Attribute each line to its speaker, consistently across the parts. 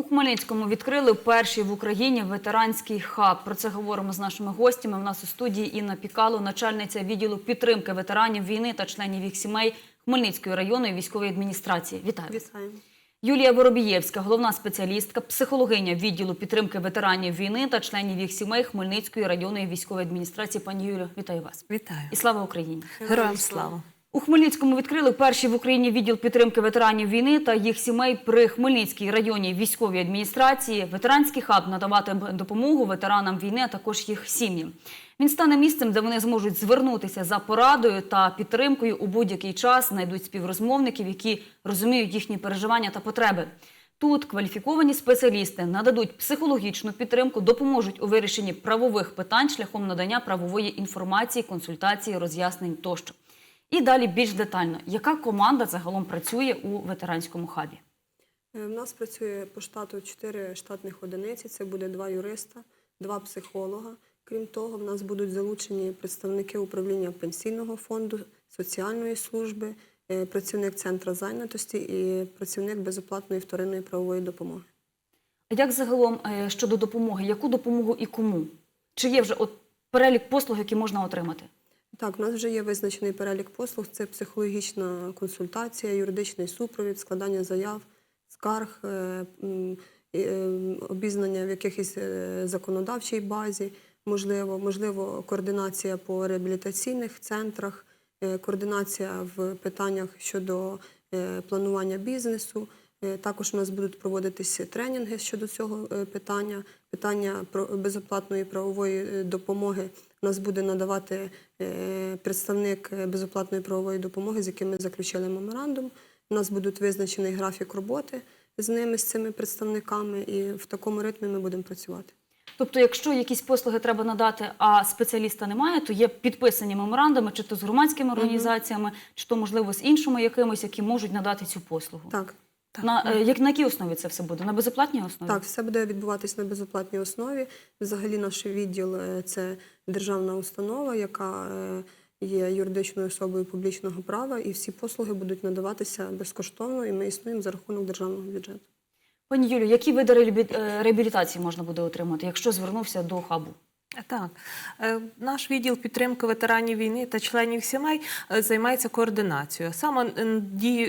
Speaker 1: У Хмельницькому відкрили перший в Україні ветеранський хаб. Про це говоримо з нашими гостями. У нас у студії Інна Пікало, начальниця відділу підтримки ветеранів війни та членів їх сімей Хмельницької районної військової адміністрації. Вітаю.
Speaker 2: Вітаємо.
Speaker 1: Юлія Воробієвська, головна спеціалістка, психологиня відділу підтримки ветеранів війни та членів їх сімей Хмельницької районної військової адміністрації. Пані Юлю, вітаю вас.
Speaker 3: Вітаю.
Speaker 1: І слава Україні!
Speaker 3: Героям слава.
Speaker 1: У Хмельницькому відкрили перший в Україні відділ підтримки ветеранів війни та їх сімей при Хмельницькій районній військовій адміністрації. Ветеранський хаб надаватиме допомогу ветеранам війни, а також їх сім'ям. Він стане місцем, де вони зможуть звернутися за порадою та підтримкою у будь-який час, знайдуть співрозмовників, які розуміють їхні переживання та потреби. Тут кваліфіковані спеціалісти нададуть психологічну підтримку, допоможуть у вирішенні правових питань шляхом надання правової інформації, консультації, роз'яснень тощо. І далі більш детально, яка команда загалом працює у ветеранському хабі?
Speaker 2: Е, В нас працює по штату 4 штатних одиниці. Це буде два юриста, два психолога. Крім того, в нас будуть залучені представники управління пенсійного фонду, соціальної служби, е, працівник центру зайнятості і працівник безоплатної вторинної правової допомоги.
Speaker 1: А Як загалом е, щодо допомоги? Яку допомогу і кому? Чи є вже от перелік послуг, які можна отримати?
Speaker 2: Так, у нас вже є визначений перелік послуг. Це психологічна консультація, юридичний супровід, складання заяв, скарг, е, е, обізнання в якихось е, законодавчій базі, можливо, можливо, координація по реабілітаційних центрах, координація в питаннях щодо планування бізнесу. Також у нас будуть проводитися тренінги щодо цього питання. Питання безоплатної правової допомоги у нас буде надавати е, представник е, безоплатної правової допомоги, з яким ми заключили меморандум. У нас будуть визначений графік роботи з ними, з цими представниками, і в такому ритмі ми будемо працювати.
Speaker 1: Тобто, якщо якісь послуги треба надати, а спеціаліста немає, то є підписані меморандуми, чи то з громадськими організаціями, чи то можливо з іншими якимось, які можуть надати цю послугу.
Speaker 2: Так,
Speaker 1: На, е, як, на якій основі це все буде? На безоплатній основі?
Speaker 2: так, все буде відбуватись на безоплатній основі. Взагалі, наш відділ е, це державна установа, яка е, є юридичною особою публічного права, і всі послуги будуть надаватися безкоштовно, і ми існуємо за рахунок державного бюджету.
Speaker 1: Пані Юлю, які види реабілі- реабілітації можна буде отримати, якщо звернувся до хабу?
Speaker 3: Так, Е, наш відділ підтримки ветеранів війни та членів сімей е, займається координацією. Саме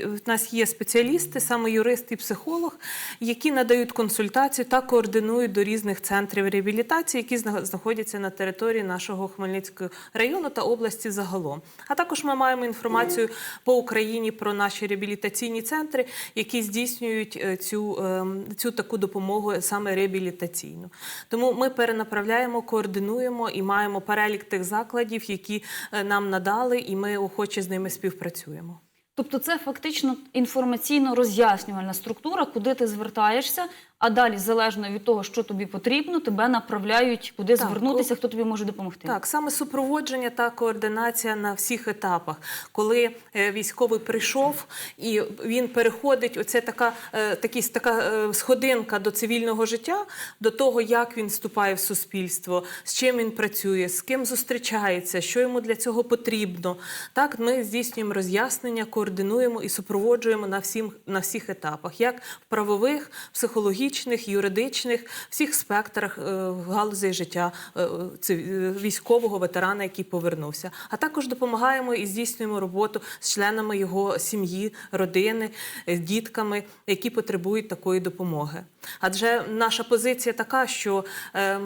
Speaker 3: в нас є спеціалісти, саме юрист і психолог, які надають консультацію та координують до різних центрів реабілітації, які знаходяться на території нашого Хмельницького району та області загалом. А також ми маємо інформацію по Україні про наші реабілітаційні центри, які здійснюють е, цю, ем, цю таку допомогу саме реабілітаційну. Тому ми перенаправляємо, координуємо і маємо перелік тих закладів, які е, нам надали, і ми охоче з ними співпрацюємо.
Speaker 1: Тобто це фактично інформаційно роз'яснювальна структура, куди ти звертаєшся, а далі, залежно від того, що тобі потрібно, тебе направляють, куди
Speaker 3: Так,
Speaker 1: звернутися, хто тобі може допомогти.
Speaker 3: Так, саме супроводження та координація на всіх етапах. Коли е, військовий прийшов і він переходить, оце така, е, такі, така е, сходинка до цивільного життя, до того, як він вступає в суспільство, з чим він працює, з ким зустрічається, що йому для цього потрібно. Так, ми здійснюємо роз'яснення, координуємо і супроводжуємо на, всім, на всіх етапах, як в правових, психологічних, юридичних, всіх спектрах е, галузей життя е, е, військового ветерана, який повернувся. А також допомагаємо і здійснюємо роботу з членами його сім'ї, родини, дітками, які потребують такої допомоги. Адже наша позиція така, що е,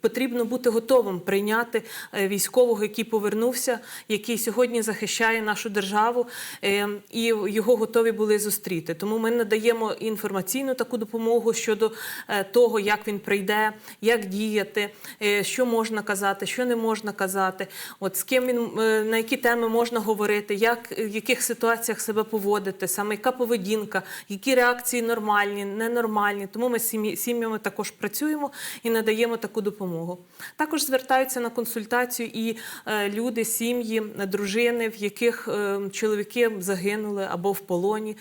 Speaker 3: потрібно бути готовим прийняти військового, який повернувся, який сьогодні захищає нашу державу, е, і його готові були зустріти. Тому ми надаємо інформаційну таку допомогу щодо е, того, як він прийде, як діяти, е, що можна казати, що не можна казати, от з ким він е, на які теми можна говорити, як в яких ситуаціях себе поводити, саме яка поведінка, які реакції нормальні, ненормальні. Тому ми з сім'ями також працюємо і надаємо таку допомогу. Також звертаються на консультацію і люди, сім'ї, дружини, в яких чоловіки загинули або в полоні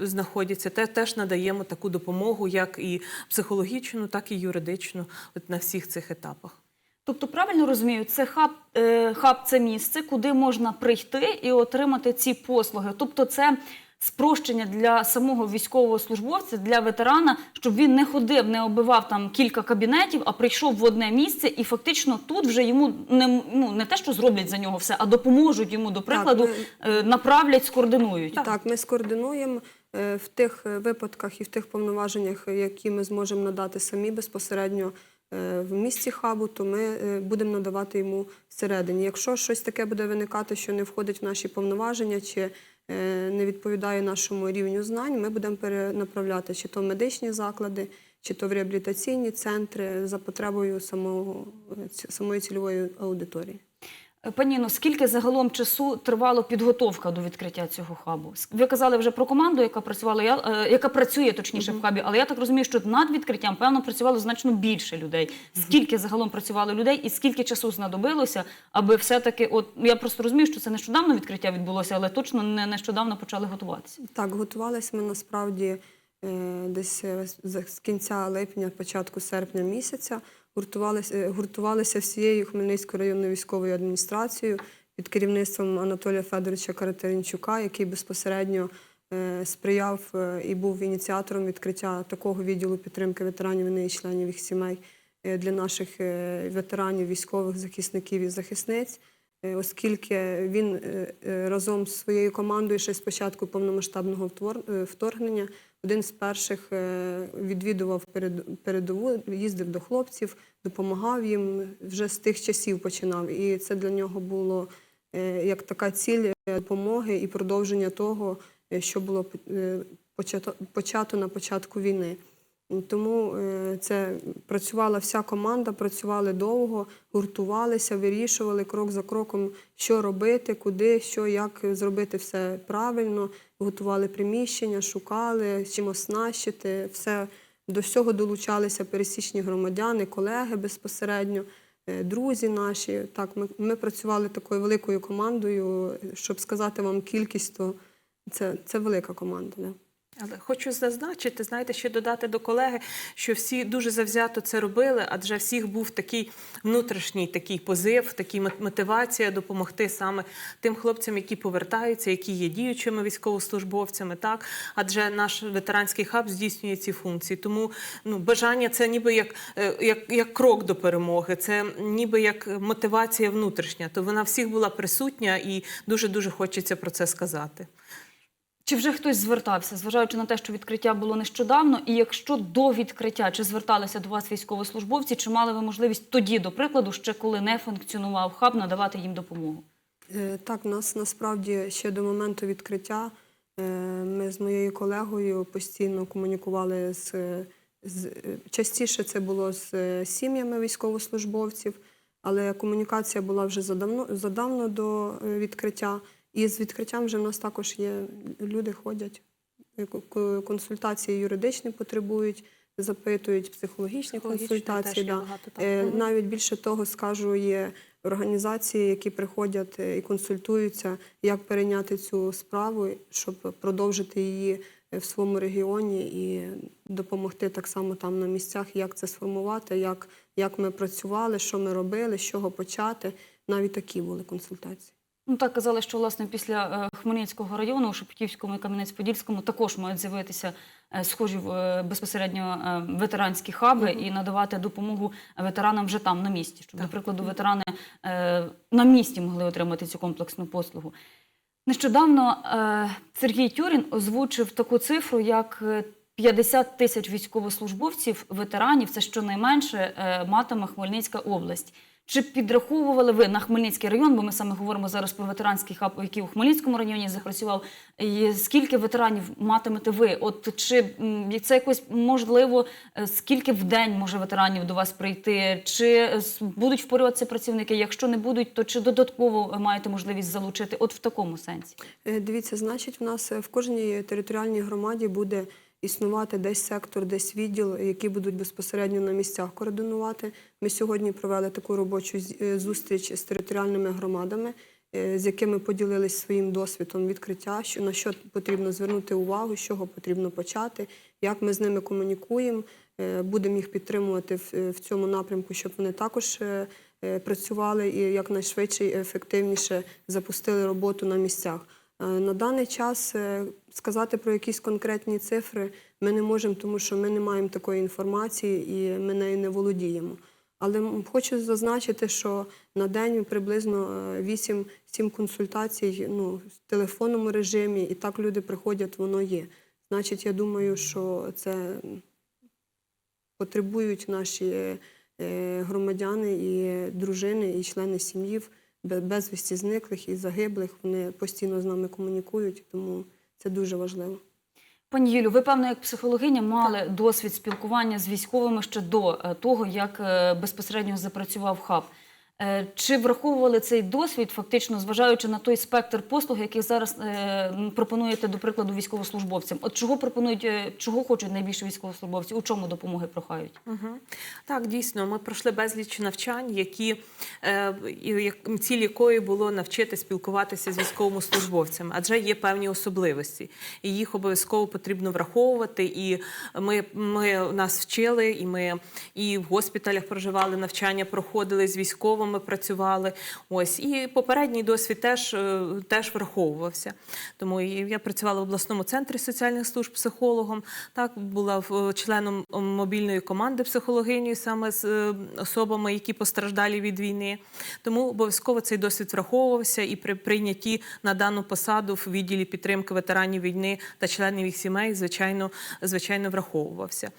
Speaker 3: знаходяться. Те теж надаємо таку допомогу, як і психологічну, так і юридичну, от на всіх цих етапах.
Speaker 1: Тобто, правильно розумію, це хаб, е, хаб це місце, куди можна прийти і отримати ці послуги. Тобто, це спрощення для самого військового службовця, для ветерана, щоб він не ходив, не оббивав там кілька кабінетів, а прийшов в одне місце, і фактично тут вже йому не ну не те, що зроблять за нього все, а допоможуть йому до прикладу, е, направлять, скоординують.
Speaker 2: Так, ми скоординуємо в тих е, випадках і в тих повноваженнях, які ми зможемо надати самі безпосередньо е, в місті хабу, то ми е, будемо надавати йому всередині. Якщо щось таке буде виникати, що не входить в наші повноваження чи е, не відповідає нашому рівню знань, ми будемо перенаправляти чи то в медичні заклади, чи то в реабілітаційні центри за потребою самого, е, самої цільової аудиторії.
Speaker 1: Е, Пані Інно, скільки загалом часу тривала підготовка до відкриття цього хабу? Ви казали вже про команду, яка працювала, я, е, яка працює точніше в хабі, але я так розумію, що над відкриттям певно працювало значно більше людей. Скільки загалом працювало людей, і скільки часу знадобилося, аби все-таки, от ну, я просто розумію, що це нещодавно відкриття відбулося, але точно не нещодавно почали готуватися.
Speaker 2: Так, готувалися ми насправді е, десь з кінця липня, початку серпня місяця. Гуртувалися, е, гуртувалися всією Хмельницькою районною військовою адміністрацією під керівництвом Анатолія Федоровича Каратеринчука, який безпосередньо е, сприяв е, і був ініціатором відкриття такого відділу підтримки ветеранів війни і членів їх сімей для наших ветеранів, військових захисників і захисниць. Оскільки він разом з своєю командою ще з початку повномасштабного вторгнення один з перших е, відвідував перед- передову, їздив до хлопців, допомагав їм вже з тих часів починав. І це для нього було е, як така ціль е, допомоги і продовження того, що було почато на початку війни. Тому е, це працювала вся команда, працювали довго, гуртувалися, вирішували крок за кроком, що робити, куди, що, як зробити все правильно. Готували приміщення, шукали, чим оснащити. Все до всього долучалися пересічні громадяни, колеги безпосередньо, е, друзі наші. Так, ми, ми працювали такою великою командою. Щоб сказати вам кількість, то це, це велика команда. Да.
Speaker 3: Але хочу зазначити, знаєте, ще додати до колеги, що всі дуже завзято це робили, адже всіх був такий внутрішній такий позив, такий мотивація допомогти саме тим хлопцям, які повертаються, які є діючими військовослужбовцями. Так, адже наш ветеранський хаб здійснює ці функції. Тому ну бажання це ніби як, е, як, як крок до перемоги, це ніби як мотивація внутрішня. То вона всіх була присутня і дуже дуже хочеться про це сказати.
Speaker 1: Чи вже хтось звертався, зважаючи на те, що відкриття було нещодавно, і якщо до відкриття чи зверталися до вас військовослужбовці, чи мали ви можливість тоді, до прикладу, ще коли не функціонував хаб, надавати їм допомогу?
Speaker 2: Е, Так, у нас насправді ще до моменту відкриття е, ми з моєю колегою постійно комунікували з, з частіше це було з е, сім'ями військовослужбовців, але комунікація була вже задавно, задавно до відкриття. І з відкриттям вже в нас також є люди ходять, е, ко- ко- консультації юридичні потребують, запитують психологічні консультації. да.
Speaker 3: багато, так.
Speaker 2: Е, Навіть більше того скажу, є організації, які приходять е, і консультуються, як перейняти цю справу, щоб продовжити її в своєму регіоні і допомогти так само там на місцях, як це сформувати, як, як ми працювали, що ми робили, з чого почати. Навіть такі були консультації.
Speaker 1: Ну так казали, що власне після е, Хмельницького району, у Шепетівському і Кам'янець-Подільському також мають з'явитися е, схожі е, безпосередньо ветеранські хаби і надавати допомогу ветеранам вже там на місці, щоб, до прикладу, ветерани на місці могли отримати цю комплексну послугу. Нещодавно Сергій Тюрін озвучив таку цифру, як е, 50 тисяч військовослужбовців, ветеранів, це щонайменше матиме Хмельницька область. Чи підраховували ви на Хмельницький район, бо ми саме говоримо зараз про ветеранський хаб, який у Хмельницькому районі запрацював. І скільки ветеранів матимете ви? От чи це якось можливо, е, скільки в день може ветеранів до вас прийти? Чи е, будуть впорюватися працівники? Якщо не будуть, то чи додатково маєте можливість залучити? От в такому сенсі.
Speaker 2: Е, Дивіться, значить, в нас в кожній територіальній громаді буде існувати десь сектор, десь відділ, які будуть безпосередньо на місцях координувати. Ми сьогодні провели таку робочу е, зустріч з територіальними громадами, е, з якими поділились своїм досвідом відкриття, на що потрібно звернути увагу, з чого потрібно почати, як ми з ними комунікуємо. Е, Будемо їх підтримувати в, цьому напрямку, щоб вони також працювали і якнайшвидше і ефективніше запустили роботу на місцях. Е, На даний час е, сказати про якісь конкретні цифри ми не можемо, тому що ми не маємо такої інформації і ми нею не володіємо. Але хочу зазначити, що на день приблизно е, 8-7 консультацій ну, в телефонному режимі, і так люди приходять, воно є. Значить, я думаю, що це потребують наші е, громадяни і дружини, і члени сім'ї безвісті зниклих і загиблих. Вони постійно з нами комунікують, тому це дуже важливо.
Speaker 1: Пані Юлю, ви певно, як психологиня, мали досвід спілкування з військовими ще до е, того, як е, безпосередньо запрацював хаб. Е, Чи враховували цей досвід, фактично зважаючи на той спектр послуг, який зараз е, пропонуєте, до прикладу, військовослужбовцям? От чого пропонують, е, чого хочуть найбільше військовослужбовці? У чому допомоги прохають?
Speaker 3: Так, дійсно, ми пройшли безліч навчань, які ціль якої було навчити спілкуватися з військовослужбовцями, адже є певні особливості, і їх обов'язково потрібно враховувати. І ми, нас вчили, і ми і в госпіталях проживали навчання, проходили з військовими, працювали. Ось і попередній досвід теж, е, теж враховувався. Тому я працювала в обласному центрі соціальних служб психологом. Так була членом мобільної команди психологинею саме з е, особами, які постраждалі від війни. Тому обов'язково цей досвід враховувався і при прийнятті на дану посаду в відділі підтримки ветеранів війни та членів їх сімей, звичайно, звичайно, враховувався.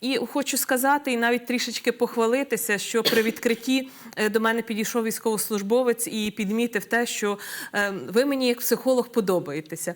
Speaker 3: І хочу сказати, і навіть трішечки похвалитися, що при відкритті е, до мене підійшов військовослужбовець і підмітив те, що е, ви мені як психолог подобаєтеся.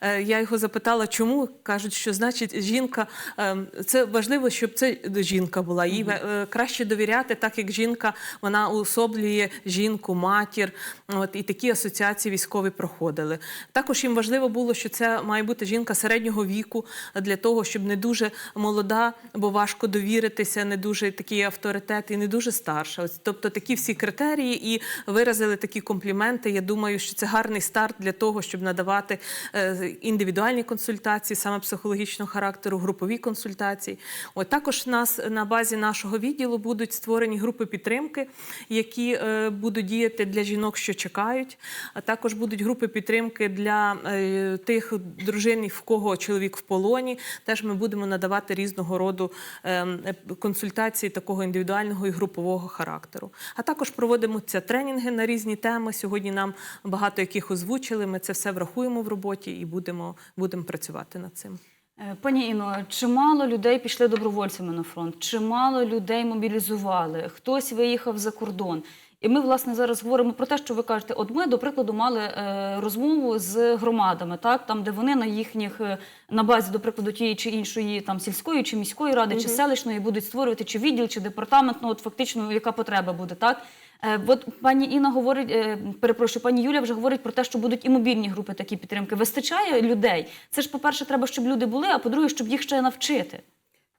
Speaker 3: Е, Я його запитала, чому кажуть, що значить жінка е, це важливо, щоб це жінка була. Їй краще довіряти, так як жінка вона уособлює жінку, матір. От і такі асоціації військові проходили. Також їм важливо було, що це має бути жінка середнього віку для того, щоб не дуже молода, бо важко довіритися, не дуже такий авторитет і не дуже старша. Ось, тобто такі всі критерії і виразили такі компліменти. Я думаю, що це гарний старт для того, щоб надавати е, індивідуальні консультації, саме психологічного характеру, групові консультації. От також нас на базі нашого відділу будуть створені групи підтримки, які е, будуть діяти для жінок, що чекають. А також будуть групи підтримки для е, тих дружин, в кого чоловік в полоні. Теж ми будемо надавати різного роду ем, консультації такого індивідуального і групового характеру. А також проводимося тренінги на різні теми. Сьогодні нам багато яких озвучили. Ми це все врахуємо в роботі і будемо, будемо працювати над цим.
Speaker 1: Е, Пані Іно, чимало людей пішли добровольцями на фронт, чимало людей мобілізували, хтось виїхав за кордон. І ми, власне, зараз говоримо про те, що ви кажете, от ми, до прикладу, мали е, розмову з громадами, так, там, де вони на їхніх, е, на базі, до прикладу, тієї чи іншої там, сільської чи міської ради, чи селищної будуть створювати чи відділ, чи департамент, ну, от фактично, яка потреба буде, так? Е, От пані Інна говорить, перепрошую, пані Юля вже говорить про те, що будуть і мобільні групи такі підтримки. Вистачає людей. Це ж, по-перше, треба, щоб люди були, а по-друге, щоб їх ще навчити.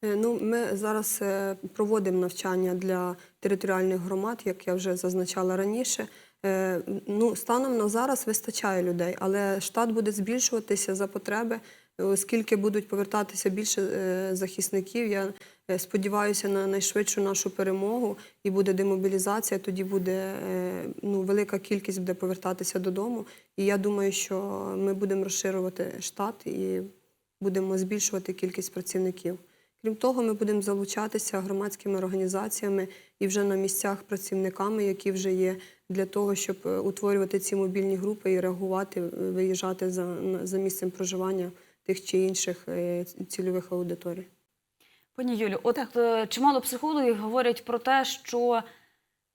Speaker 2: Е, Ну, ми зараз е, проводимо навчання для територіальних громад, як я вже зазначала раніше. Е, Ну, станом на зараз вистачає людей, але штат буде збільшуватися за потреби, оскільки будуть повертатися більше захисників. Я сподіваюся на найшвидшу нашу перемогу і буде демобілізація. Тоді буде ну, велика кількість буде повертатися додому. І я думаю, що ми будемо розширювати штат і будемо збільшувати кількість працівників. Крім того, ми будемо залучатися громадськими організаціями і вже на місцях працівниками, які вже є, для того, щоб е, утворювати ці мобільні групи і реагувати, е, виїжджати за, за місцем проживання тих чи інших е, цільових аудиторій.
Speaker 1: Пані Юлю, от чимало психологів говорять про те, що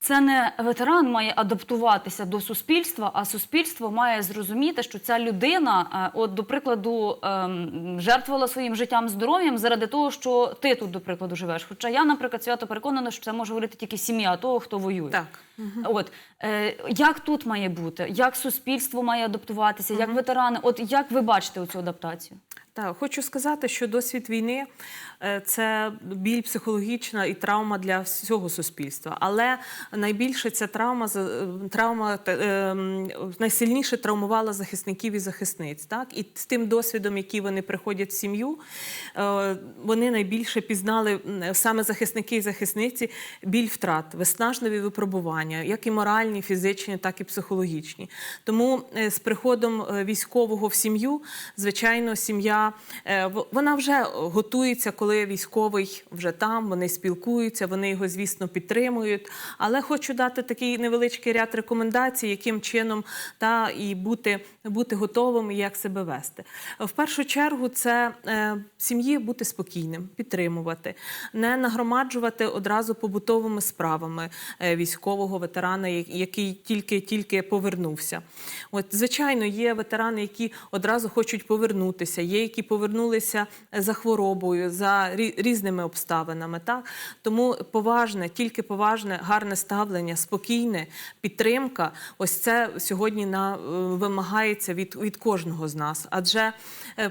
Speaker 1: це не ветеран має адаптуватися до суспільства, а суспільство має зрозуміти, що ця людина, е, от до прикладу, ем, жертвувала своїм життям, здоров'ям заради того, що ти тут, до прикладу, живеш. Хоча я, наприклад, свято переконана, що це може говорити тільки сім'я того, хто воює.
Speaker 3: Так.
Speaker 1: От е, як тут має бути, як суспільство має адаптуватися, як ветерани? От як ви бачите цю адаптацію?
Speaker 3: Так, хочу сказати, що досвід війни це біль психологічна і травма для всього суспільства. Але найбільше ця травма е, травма е, найсильніше травмувала захисників і захисниць. Так і з тим досвідом, який вони приходять в сім'ю, е, вони найбільше пізнали саме захисники і захисниці біль втрат, виснажливі випробування, як і моральні, фізичні, так і психологічні. Тому е, з приходом е, військового в сім'ю, звичайно, сім'я е, вона вже готується, коли військовий вже там, вони спілкуються, вони його, звісно, підтримують. Але хочу дати такий невеличкий ряд рекомендацій, яким чином та і бути, бути готовим і як себе вести. В першу чергу, це е, сім'ї бути спокійним, підтримувати, не нагромаджувати одразу побутовими справами е, військового ветерана, який тільки-тільки повернувся. От, звичайно, є ветерани, які одразу хочуть повернутися, є які повернулися е, за хворобою, за рі- різними обставинами. Так? Тому поважне, тільки поважне, гарне ставлення, спокійне, підтримка. Ось це сьогодні на, е, вимагається від, від кожного з нас. Адже е,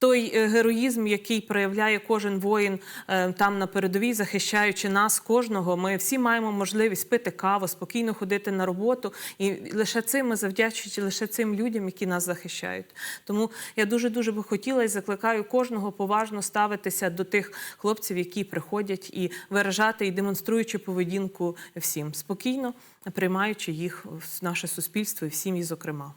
Speaker 3: той е, героїзм, який проявляє кожен воїн е, там на передовій, захищаючи нас, кожного, ми всі маємо можливість пити каву, спокійно ходити на роботу, і лише цим ми завдячуючи лише цим людям, які нас захищають. Тому я дуже дуже би хотіла і закликаю кожного поважно ставитися до тих хлопців, які приходять і виражати і демонструючи поведінку всім спокійно, приймаючи їх в наше суспільство і в сім'ї, зокрема.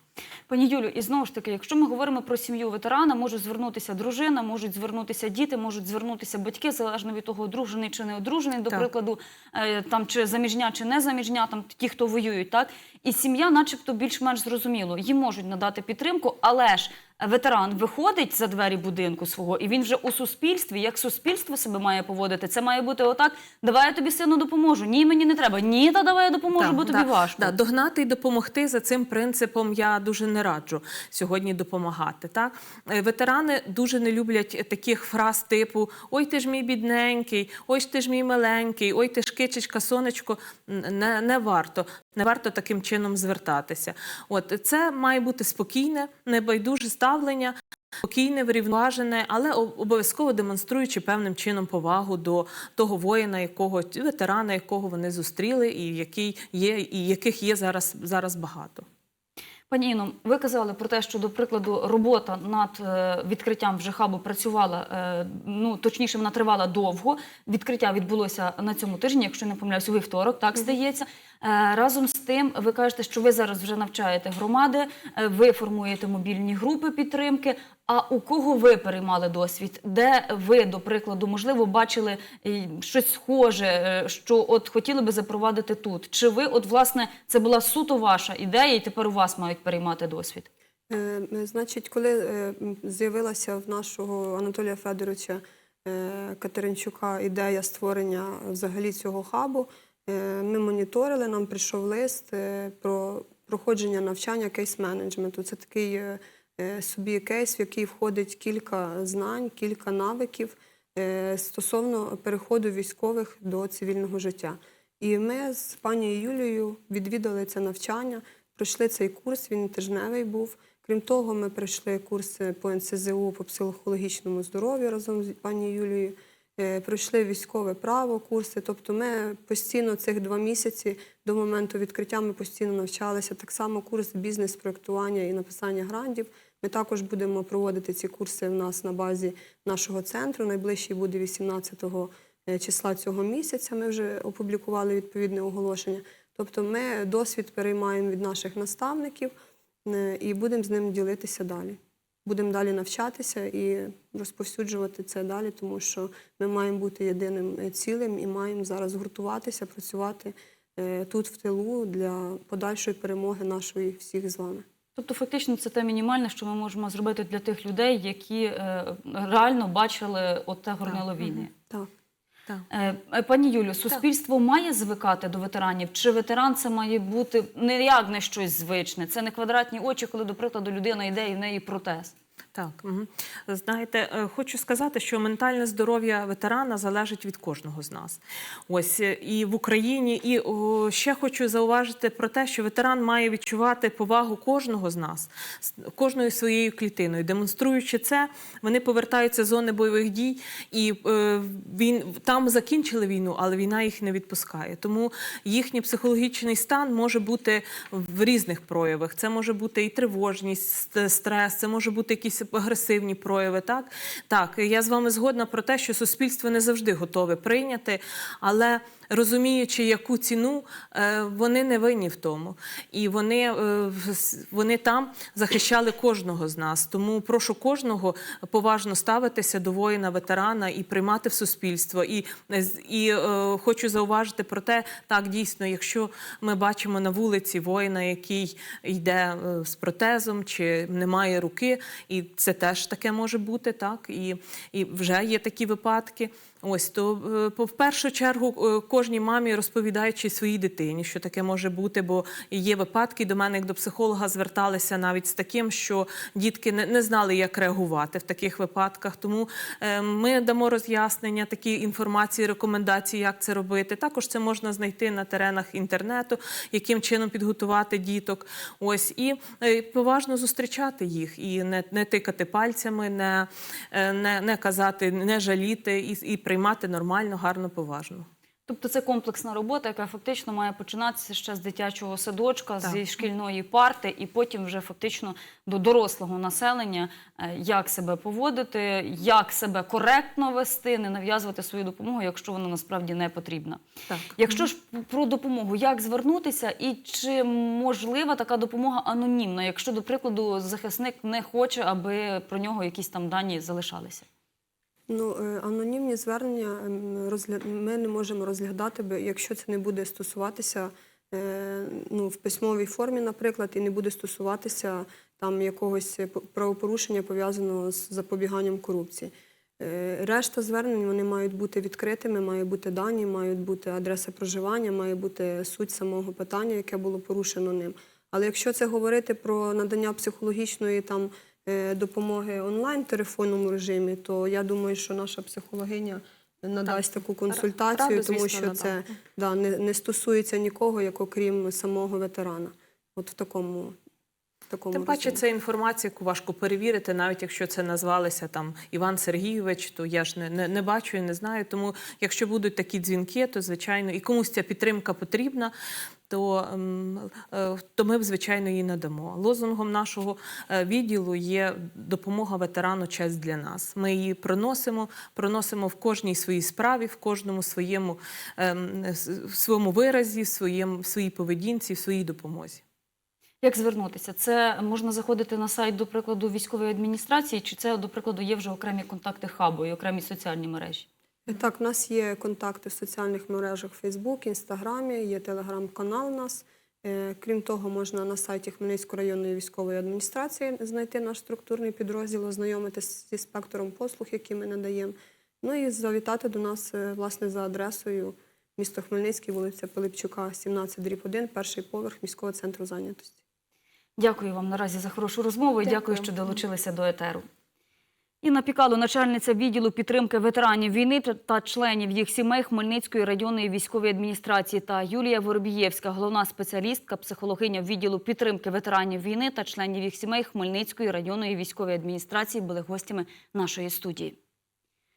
Speaker 1: Пані Юлю, і знову ж таки, якщо ми говоримо про сім'ю ветерана, може звернутися дружина, можуть звернутися діти, можуть звернутися батьки, залежно від того, одружений чи не одружений, до
Speaker 3: Так.
Speaker 1: прикладу, е, там чи заміжня, чи не заміжня, там ті, хто воюють, так і сім'я, начебто, більш-менш зрозуміло, їм можуть надати підтримку, але ж ветеран виходить за двері будинку свого, і він вже у суспільстві, як суспільство себе має поводити. Це має бути отак: давай я тобі сину допоможу. Ні, мені не треба. Ні, та давай я допоможу,
Speaker 3: Так,
Speaker 1: бо тобі
Speaker 3: да,
Speaker 1: важко.
Speaker 3: Да, догнати і допомогти за цим принципом я дуже не раджу сьогодні допомагати. Так? Е, Ветерани дуже не люблять таких фраз типу Ой, ти ж мій бідненький, ой ти ж мій миленький, ой, ти ж кичечка, сонечко. Не, не варто. Не варто таким чином звертатися. От це має бути спокійне, небайдуже ставлення. Спокійне, врівноважене, але обов'язково демонструючи певним чином повагу до того воїна, якого ветерана, якого вони зустріли, і який є, і яких є зараз, зараз багато.
Speaker 1: Пані Іно, ви казали про те, що, до прикладу, робота над е, відкриттям вже хабу працювала, е, ну точніше, вона тривала довго. Відкриття відбулося на цьому тижні, якщо не помиляюсь, у вівторок, так здається. Е, разом з тим, ви кажете, що ви зараз вже навчаєте громади, е, ви формуєте мобільні групи підтримки. А у кого ви переймали досвід? Де ви, до прикладу, можливо, бачили е, щось схоже, що от хотіли би запровадити тут? Чи ви, от власне, це була суто ваша ідея, і тепер у вас мають переймати досвід?
Speaker 2: Значить, коли з'явилася в нашого Анатолія Федоровича Катеринчука ідея створення взагалі цього хабу, ми моніторили, нам прийшов лист е, про проходження навчання кейс-менеджменту. Це такий е, е, собі кейс, в який входить кілька знань, кілька навиків е, стосовно переходу військових до цивільного життя. І ми з пані Юлією відвідали це навчання, пройшли цей курс, він тижневий був. Крім того, ми пройшли курси по НСЗУ по психологічному здоров'ю разом з пані Юлією. Е, Пройшли військове право, курси. Тобто ми постійно цих два місяці до моменту відкриття ми постійно навчалися. Так само курс бізнес-проектування і написання грантів. Ми також будемо проводити ці курси в нас на базі нашого центру. Найближчий буде 18 е, числа цього місяця. Ми вже опублікували відповідне оголошення. Тобто ми досвід переймаємо від наших наставників е, і будемо з ним ділитися далі. Будемо далі навчатися і розповсюджувати це далі, тому що ми маємо бути єдиним е, цілим і маємо зараз гуртуватися, працювати е, тут в тилу для подальшої перемоги нашої всіх з вами.
Speaker 1: Тобто, фактично, це те мінімальне, що ми можемо зробити для тих людей, які е, реально бачили оте те горнило війни.
Speaker 2: Так.
Speaker 3: Так.
Speaker 1: Е, е, Пані Юлю, суспільство має звикати до ветеранів? Чи ветеран це має бути не як не щось звичне? Це не квадратні очі, коли, до прикладу, людина йде і в неї протез.
Speaker 3: Так, знаєте, е, хочу сказати, що ментальне здоров'я ветерана залежить від кожного з нас. Ось е, і в Україні, і о, ще хочу зауважити про те, що ветеран має відчувати повагу кожного з нас, кожною своєю клітиною. Демонструючи це, вони повертаються з зони бойових дій, і е, він там закінчили війну, але війна їх не відпускає. Тому їхній психологічний стан може бути в різних проявах. Це може бути і тривожність, стрес, це може бути якісь агресивні прояви. Так, так, я з вами згодна про те, що суспільство не завжди готове прийняти, але розуміючи, яку ціну, е, вони не винні в тому. І вони, е, вони там захищали кожного з нас. Тому прошу кожного поважно ставитися до воїна, ветерана і приймати в суспільство. І, і е, хочу зауважити про те, так дійсно, якщо ми бачимо на вулиці воїна, який йде з протезом чи не має руки, і це теж таке може бути, так і, і вже є такі випадки. Ось то е, по- першу чергу е, кожній мамі розповідаючи своїй дитині, що таке може бути, бо є випадки до мене, як до психолога, зверталися навіть з таким, що дітки не, не знали, як реагувати в таких випадках. Тому е, ми дамо роз'яснення, такі інформації, рекомендації, як це робити. Також це можна знайти на теренах інтернету, яким чином підготувати діток. Ось і е, поважно зустрічати їх і не, не тикати пальцями, не, е, не, не казати, не жаліти і, і приймати нормально, гарно, поважно.
Speaker 1: Тобто це комплексна робота, яка фактично має починатися ще з дитячого садочка,
Speaker 3: Так.
Speaker 1: зі шкільної парти, і потім вже фактично до дорослого населення, е, як себе поводити, як себе коректно вести, не нав'язувати свою допомогу, якщо вона насправді не потрібна.
Speaker 3: Так.
Speaker 1: Якщо ж про допомогу, як звернутися, і чи можлива така допомога анонімна, якщо, до прикладу, захисник не хоче, аби про нього якісь там дані залишалися?
Speaker 2: Ну, е, анонімні звернення ми не можемо розглядати, якщо це не буде стосуватися е, ну, в письмовій формі, наприклад, і не буде стосуватися там якогось правопорушення пов'язаного з запобіганням корупції. Е, Решта звернень вони мають бути відкритими, мають бути дані, мають бути адреса проживання, має бути суть самого питання, яке було порушено ним. Але якщо це говорити про надання психологічної там допомоги онлайн телефонному режимі, то я думаю, що наша психологиня надасть таку консультацію,
Speaker 3: раду,
Speaker 2: тому
Speaker 3: звісно,
Speaker 2: що це да, не, не стосується нікого, як окрім самого ветерана. От в такому, такому
Speaker 3: Тим паче, це інформація, яку важко перевірити, навіть якщо це назвалися там Іван Сергійович, то я ж не, не, не бачу і не знаю. Тому, якщо будуть такі дзвінки, то звичайно і комусь ця підтримка потрібна. То, ем, е, то ми звичайно її надамо. Лозунгом нашого е, відділу є допомога ветерану честь для нас. Ми її проносимо, проносимо в кожній своїй справі, в кожному своєму ем, в своєму виразі, в своєму в своїй поведінці, в своїй допомозі.
Speaker 1: Як звернутися? Це можна заходити на сайт, до прикладу, військової адміністрації, чи це, до прикладу, є вже окремі контакти хабу і окремі соціальні мережі?
Speaker 2: Так, у нас є контакти в соціальних мережах Facebook, Інстаграмі, є телеграм-канал у нас. Е, Крім того, можна на сайті Хмельницької районної військової адміністрації знайти наш структурний підрозділ, ознайомитися зі спектром послуг, які ми надаємо. Ну і завітати до нас е, власне за адресою місто Хмельницький, вулиця Пилипчука, 17, дріб 1, перший поверх міського центру зайнятості.
Speaker 1: Дякую вам наразі за хорошу розмову і дякую,
Speaker 3: Дякую.
Speaker 1: що долучилися до етеру. Інна Пікало, начальниця відділу підтримки ветеранів війни та- членів їх сімей Хмельницької районної військової адміністрації та Юлія Воробієвська, головна спеціалістка, психологиня відділу підтримки ветеранів війни та членів їх сімей Хмельницької районної військової адміністрації були гостями нашої студії.